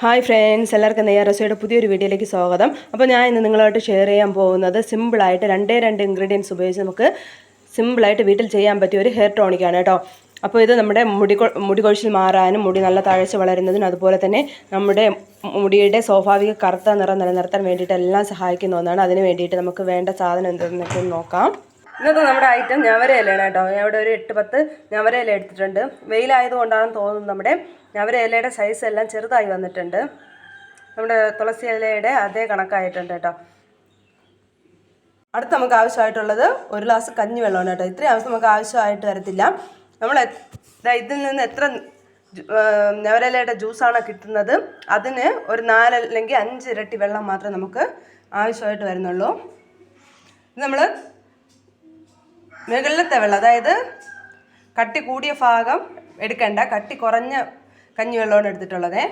Hi friends എല്ലാവർക്കും നെയ്യാർ റസോയുടെ പുതിയൊരു വീഡിയോയിലേക്ക് സ്വാഗതം. അപ്പോൾ ഞാൻ ഇന്ന് നിങ്ങളുമായിട്ട് ഷെയർ ചെയ്യാൻ പോകുന്നത് സിമ്പിളായിട്ട് രണ്ടേ രണ്ട് ഇൻഗ്രീഡിയൻസ് ഉപയോഗിച്ച് നമുക്ക് സിമ്പിളായിട്ട് വീട്ടിൽ ചെയ്യാൻ പറ്റിയ ഒരു ഹെയർ ടോണിക്കാണ് കേട്ടോ. അപ്പോൾ ഇത് നമ്മുടെ മുടി മുടി കൊഴിച്ചിൽ മാറാനും മുടി നല്ല താഴ്ച വളരുന്നതിനും അതുപോലെ തന്നെ നമ്മുടെ മുടിയുടെ സ്വാഭാവിക കറുത്ത നിറം നിലനിർത്താൻ വേണ്ടിയിട്ട് എല്ലാം സഹായിക്കുന്ന ഒന്നാണ്. അതിന് വേണ്ടിയിട്ട് നമുക്ക് വേണ്ട സാധനം എന്തെന്നൊക്കെ നോക്കാം. ഇന്നത്തെ നമ്മുടെ ഐറ്റം ഞവരയിലയാണ് കേട്ടോ. ഞാൻ ഇവിടെ ഒരു എട്ട് പത്ത് ഞവരയില എടുത്തിട്ടുണ്ട്. വെയിലായതുകൊണ്ടാണെന്ന് തോന്നുന്നു നമ്മുടെ ഞവരയിലയുടെ സൈസ് എല്ലാം ചെറുതായി വന്നിട്ടുണ്ട്. നമ്മുടെ തുളസി ഇലയുടെ അതേ കണക്കായിട്ടുണ്ട് കേട്ടോ. അടുത്ത് നമുക്ക് ആവശ്യമായിട്ടുള്ളത് ഒരു ഗ്ലാസ് കഞ്ഞിവെള്ളമാണ് കേട്ടോ. ഇത്രയും ആവശ്യം നമുക്ക് ആവശ്യമായിട്ട് വരത്തില്ല. നമ്മൾ ഇതിൽ നിന്ന് എത്ര ഞവരയിലയുടെ ജ്യൂസാണ് കിട്ടുന്നത്? അതിന് ഒരു നാല് അല്ലെങ്കിൽ അഞ്ച് ഇരട്ടി വെള്ളം മാത്രമേ നമുക്ക് ആവശ്യമായിട്ട് വരുന്നുള്ളൂ. നമ്മൾ മുകളിലത്തെ വെള്ളം അതായത് കട്ടി കൂടിയ ഭാഗം എടുക്കണ്ട കട്ടി കുറഞ്ഞ കഞ്ഞി കഞ്ഞിവെള്ളമാണ് എടുത്തിട്ടുള്ളതേ.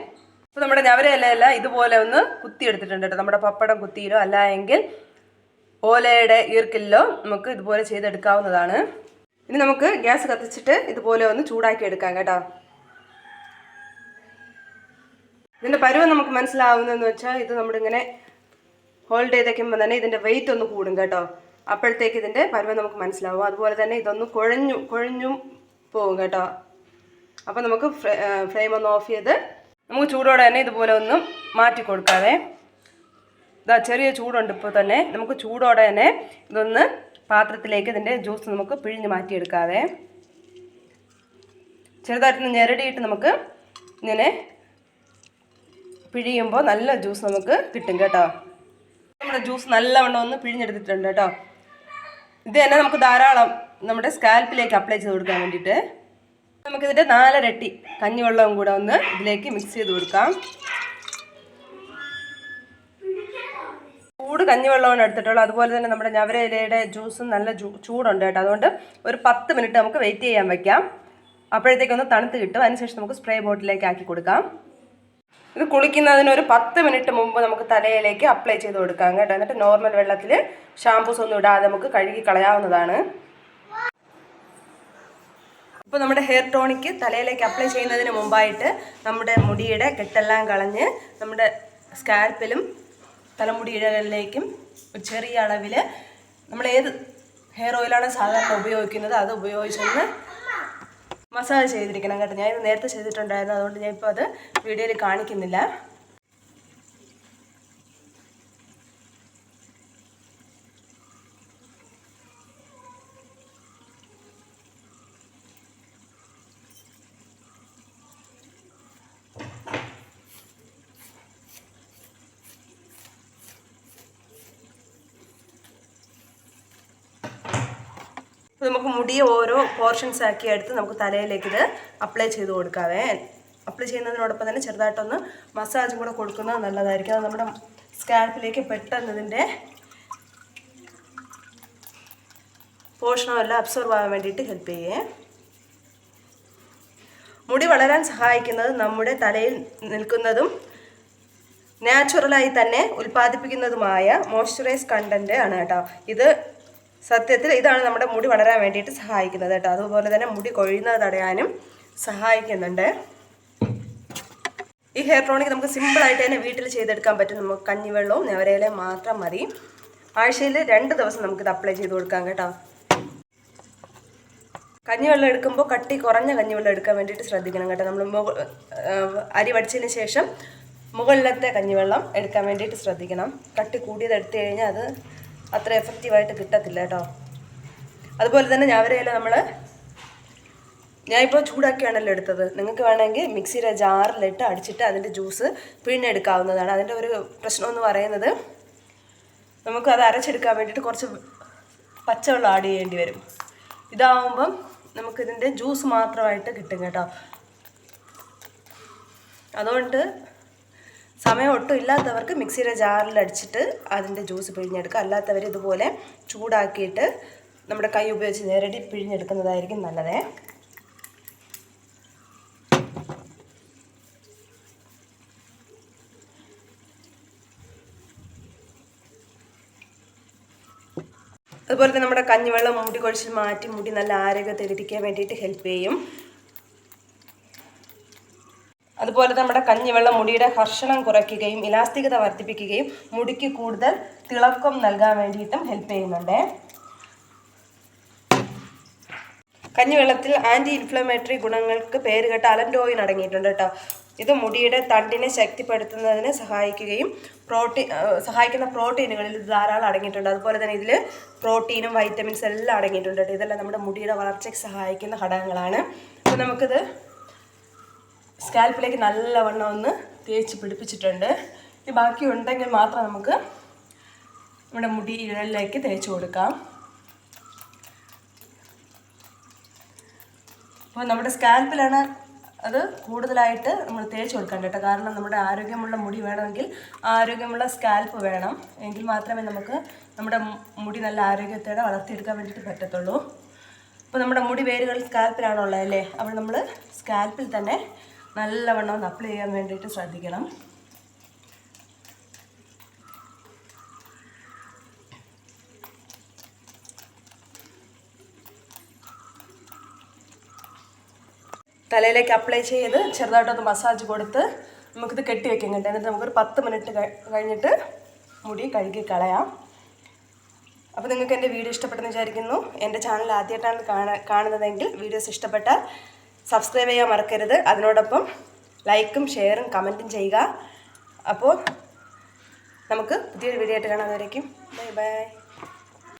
അപ്പോൾ നമ്മുടെ ഞവരയിലയില ഇതുപോലെ ഒന്ന് കുത്തി എടുത്തിട്ടുണ്ട് കേട്ടോ. നമ്മുടെ പപ്പടം കുത്തിയിലോ അല്ല എങ്കിൽ ഓലയുടെ ഈർക്കിലോ നമുക്ക് ഇതുപോലെ ചെയ്തെടുക്കാവുന്നതാണ്. ഇനി നമുക്ക് ഗ്യാസ് കത്തിച്ചിട്ട് ഇതുപോലെ ഒന്ന് ചൂടാക്കി എടുക്കാം കേട്ടോ. ഇതിന്റെ പരുവം നമുക്ക് മനസ്സിലാവുന്നതെന്ന് വെച്ചാൽ ഇത് നമ്മളിങ്ങനെ ഹോൾഡ് ചെയ്തേക്കുമ്പോൾ തന്നെ ഇതിന്റെ വെയിറ്റ് ഒന്ന് കൂടും കേട്ടോ. അപ്പോഴത്തേക്ക് ഇതിന്റെ പരുവം നമുക്ക് മനസ്സിലാവും. അതുപോലെ തന്നെ ഇതൊന്ന് കുഴഞ്ഞു കുഴഞ്ഞും പോകും കേട്ടോ. അപ്പോൾ നമുക്ക് ഫ്ലെയിം ഒന്ന് ഓഫ് ചെയ്ത് നമുക്ക് ചൂടോടെ തന്നെ ഇതുപോലെ ഒന്നും മാറ്റി കൊടുക്കാതെ ഇതാ ചെറിയ ചൂടുണ്ട് ഇപ്പോൾ തന്നെ. നമുക്ക് ചൂടോടെ തന്നെ ഇതൊന്ന് പാത്രത്തിലേക്ക് ഇതിന്റെ ജ്യൂസ് നമുക്ക് പിഴിഞ്ഞ് മാറ്റിയെടുക്കാതെ ചെറുതായിട്ട് ഞെരടിയിട്ട് നമുക്ക് ഇങ്ങനെ പിഴിയുമ്പോൾ നല്ല ജ്യൂസ് നമുക്ക് കിട്ടും കേട്ടോ. നമ്മുടെ ജ്യൂസ് നല്ലവണ്ണം ഒന്ന് പിഴിഞ്ഞെടുത്തിട്ടുണ്ട് കേട്ടോ. ഇത് തന്നെ നമുക്ക് ധാരാളം നമ്മുടെ സ്കാൽപ്പിലേക്ക് അപ്ലൈ ചെയ്ത് കൊടുക്കാൻ വേണ്ടിയിട്ട്. നമുക്കിതിന്റെ നാലരട്ടി കഞ്ഞിവെള്ളവും കൂടെ ഒന്ന് ഇതിലേക്ക് മിക്സ് ചെയ്ത് കൊടുക്കാം. ചൂട് കഞ്ഞിവെള്ളമാണ് എടുത്തിട്ടുള്ളത്. അതുപോലെ തന്നെ നമ്മുടെ ഞവരയിലയുടെ ജ്യൂസും നല്ല ചൂടുണ്ട് കേട്ടോ. അതുകൊണ്ട് ഒരു പത്ത് മിനിറ്റ് നമുക്ക് വെയിറ്റ് ചെയ്യാൻ വയ്ക്കാം അപ്പോഴത്തേക്കൊന്ന് തണുത്ത് കിട്ടും. അതിനുശേഷം നമുക്ക് സ്പ്രേ ബോട്ടിലേക്ക് ആക്കി കൊടുക്കാം. ഇത് കുളിക്കുന്നതിന് ഒരു പത്ത് മിനിറ്റ് മുമ്പ് നമുക്ക് തലയിലേക്ക് അപ്ലൈ ചെയ്ത് കൊടുക്കാം കേട്ടോ. എന്നിട്ട് നോർമൽ വെള്ളത്തിൽ ഷാംപൂസ് ഒന്നും ഇടാതെ നമുക്ക് കഴുകി കളയാവുന്നതാണ്. ഇപ്പോൾ നമ്മുടെ ഹെയർ ടോണിക്ക് തലയിലേക്ക് അപ്ലൈ ചെയ്യുന്നതിന് മുമ്പായിട്ട് നമ്മുടെ മുടിയുടെ കെട്ടെല്ലാം കളഞ്ഞ് നമ്മുടെ സ്കാൽപ്പിലും തലമുടിയിടകളിലേക്കും ഒരു ചെറിയ അളവിൽ നമ്മൾ ഏത് ഹെയർ ഓയിലാണ് സാധാരണ ഉപയോഗിക്കുന്നത് അത് ഉപയോഗിച്ചൊന്ന് മസാജ് ചെയ്തിരിക്കണം കേട്ടോ. ഞാൻ ഇത് നേരത്തെ ചെയ്തിട്ടുണ്ടായിരുന്നു. അതുകൊണ്ട് ഞാൻ ഇപ്പോൾ അത് വീഡിയോയിൽ കാണിക്കുന്നില്ല. അപ്പോൾ നമുക്ക് മുടി ഓരോ പോർഷൻസ് ആക്കി എടുത്ത് നമുക്ക് തലയിലേക്ക് ഇത് അപ്ലൈ ചെയ്ത് കൊടുക്കാവേ. അപ്ലൈ ചെയ്യുന്നതിനോടൊപ്പം തന്നെ ചെറുതായിട്ടൊന്ന് മസാജും കൂടെ കൊടുക്കുന്നത് നല്ലതായിരിക്കും. അത് നമ്മുടെ സ്കാൽപ്പിലേക്ക് പെട്ടെന്ന് ഇതിന്റെ പോഷണമെല്ലാം അബ്സോർവ് ആവാൻ വേണ്ടിയിട്ട് ഹെൽപ്പ് ചെയ്യേ. മുടി വളരാൻ സഹായിക്കുന്നത് നമ്മുടെ തലയിൽ നിൽക്കുന്നതും നാച്ചുറലായി തന്നെ ഉൽപ്പാദിപ്പിക്കുന്നതുമായ മോയ്സ്ചറൈസ് കണ്ടന്റ് ആണ് കേട്ടോ. ഇത് സത്യത്തിൽ ഇതാണ് നമ്മുടെ മുടി വളരാൻ വേണ്ടിയിട്ട് സഹായിക്കുന്നത് കേട്ടോ. അതുപോലെ തന്നെ മുടി കൊഴിയുന്നത് തടയാനും സഹായിക്കുന്നുണ്ട്. ഈ ഹെയർ ടോണിക് നമുക്ക് സിമ്പിളായിട്ട് തന്നെ വീട്ടിൽ ചെയ്തെടുക്കാൻ പറ്റും. നമുക്ക് കഞ്ഞിവെള്ളവും നെവരയിലയും മാത്രം മതി. ആഴ്ചയിൽ രണ്ട് ദിവസം നമുക്കിത് അപ്ലൈ ചെയ്ത് കൊടുക്കാം കേട്ടോ. കഞ്ഞിവെള്ളം എടുക്കുമ്പോൾ കട്ടി കുറഞ്ഞ കഞ്ഞിവെള്ളം എടുക്കാൻ വേണ്ടിയിട്ട് ശ്രദ്ധിക്കണം കേട്ടോ. നമ്മൾ അരി വടിച്ചതിന് ശേഷം മുകളിലത്തെ കഞ്ഞിവെള്ളം എടുക്കാൻ വേണ്ടിയിട്ട് ശ്രദ്ധിക്കണം. കട്ടി കൂടിയത് എടുത്തു കഴിഞ്ഞാൽ അത് അത്ര എഫക്റ്റീവായിട്ട് കിട്ടത്തില്ല കേട്ടോ. അതുപോലെ തന്നെ ഞാവരയില നമ്മൾ ഞാനിപ്പോൾ ചൂടാക്കിയാണല്ലോ എടുത്തത്. നിങ്ങൾക്ക് വേണമെങ്കിൽ മിക്സിയുടെ ജാറിലിട്ട് അടിച്ചിട്ട് അതിന്റെ ജ്യൂസ് പിഴിഞ്ഞെടുക്കാവുന്നതാണ്. അതിന്റെ ഒരു പ്രശ്നം എന്ന് പറയുന്നത് നമുക്ക് അത് അരച്ചെടുക്കാൻ വേണ്ടിയിട്ട് കുറച്ച് പച്ചവെള്ളം ആഡ് ചെയ്യേണ്ടി വരും. ഇതാവുമ്പം നമുക്കിതിന്റെ ജ്യൂസ് മാത്രമായിട്ട് കിട്ടും കേട്ടോ. അതുകൊണ്ട് സമയം ഒട്ടും ഇല്ലാത്തവർക്ക് മിക്സിയുടെ ജാറിൽ അടിച്ചിട്ട് അതിന്റെ ജ്യൂസ് പിഴിഞ്ഞെടുക്കുക. അല്ലാത്തവർ ഇതുപോലെ ചൂടാക്കിയിട്ട് നമ്മുടെ കൈ ഉപയോഗിച്ച് നേരടി പിഴിഞ്ഞെടുക്കുന്നതായിരിക്കും നല്ലത്. അതുപോലെ തന്നെ നമ്മുടെ കഞ്ഞിവെള്ളം മുടി കുഴച്ചിൽ മാറ്റി മുടി നല്ല ആരോഗ്യത്തിലിരിക്കാൻ വേണ്ടിയിട്ട് ഹെൽപ്പ് ചെയ്യും. അതുപോലെ നമ്മുടെ കഞ്ഞിവെള്ളം മുടിയുടെ ഹർഷണം കുറയ്ക്കുകയും ഇലാസ്തികത വർദ്ധിപ്പിക്കുകയും മുടിക്ക് കൂടുതൽ തിളക്കം നൽകാൻ വേണ്ടിയിട്ടും ഹെൽപ്പ് ചെയ്യുന്നുണ്ട്. കഞ്ഞിവെള്ളത്തിൽ ആന്റി ഇൻഫ്ലമേറ്ററി ഗുണങ്ങൾക്ക് പേരുകെട്ട അലൻഡോയിൻ അടങ്ങിയിട്ടുണ്ട് കേട്ടോ. ഇത് മുടിയുടെ തണ്ടിനെ ശക്തിപ്പെടുത്തുന്നതിന് സഹായിക്കുകയും പ്രോട്ടീൻ സഹായിക്കുന്ന പ്രോട്ടീനുകളിൽ ധാരാളം അടങ്ങിയിട്ടുണ്ട്. അതുപോലെ തന്നെ ഇതിൽ പ്രോട്ടീനും വൈറ്റമിൻസ് എല്ലാം അടങ്ങിയിട്ടുണ്ട് ഇതെല്ലാം നമ്മുടെ മുടിയുടെ വളർച്ചയ്ക്ക് സഹായിക്കുന്ന ഘടകങ്ങളാണ്. അപ്പോൾ നമുക്കിത് സ്കാൽപ്പിലേക്ക് നല്ലവണ്ണം ഒന്ന് തേച്ച് പിടിപ്പിച്ചിട്ടുണ്ട്. ഇനി ബാക്കി ഉണ്ടെങ്കിൽ മാത്രം നമുക്ക് നമ്മുടെ മുടി ഇഴലിലേക്ക് തേച്ച് കൊടുക്കാം. അപ്പോൾ നമ്മുടെ സ്കാൽപ്പിലാണ് അത് കൂടുതലായിട്ട് നമ്മൾ തേച്ച് കൊടുക്കാൻ കേട്ടോ. കാരണം നമ്മുടെ ആരോഗ്യമുള്ള മുടി വേണമെങ്കിൽ ആരോഗ്യമുള്ള സ്കാൽപ്പ് വേണം. എങ്കിൽ മാത്രമേ നമുക്ക് നമ്മുടെ മുടി നല്ല ആരോഗ്യത്തോടെ വളർത്തിയെടുക്കാൻ വേണ്ടിയിട്ട് പറ്റത്തുള്ളൂ. അപ്പോൾ നമ്മുടെ മുടി വേരുകൾ സ്കാൽപ്പിലാണുള്ളത് അല്ലേ? അപ്പോൾ നമ്മൾ സ്കാൽപ്പിൽ തന്നെ നല്ലവണ്ണം ഒന്ന് അപ്ലൈ ചെയ്യാൻ വേണ്ടിയിട്ട് ശ്രദ്ധിക്കണം. തലയിലേക്ക് അപ്ലൈ ചെയ്ത് ചെറുതായിട്ടൊന്ന് മസാജ് കൊടുത്ത് നമുക്കിത് കെട്ടി വെക്കാൻ കേട്ടോ. എന്നിട്ട് നമുക്കൊരു പത്ത് മിനിറ്റ് കഴിഞ്ഞിട്ട് മുടി കഴുകി കളയാം. അപ്പോൾ നിങ്ങൾക്ക് എന്റെ വീഡിയോ ഇഷ്ടപ്പെട്ടെന്ന് വിചാരിക്കുന്നു. എന്റെ ചാനൽ ആദ്യമായിട്ടാണ് കാണുന്നതെങ്കിൽ വീഡിയോസ് ഇഷ്ടപ്പെട്ടാൽ സബ്സ്ക്രൈബ് ചെയ്യാൻ മറക്കരുത്. അതിനോടൊപ്പം ലൈക്കും ഷെയറും കമന്റും ചെയ്യുക. അപ്പോൾ നമുക്ക് പുതിയൊരു വീഡിയോ ആയിട്ട് കാണാൻ വരയ്ക്കും ബൈ ബൈ.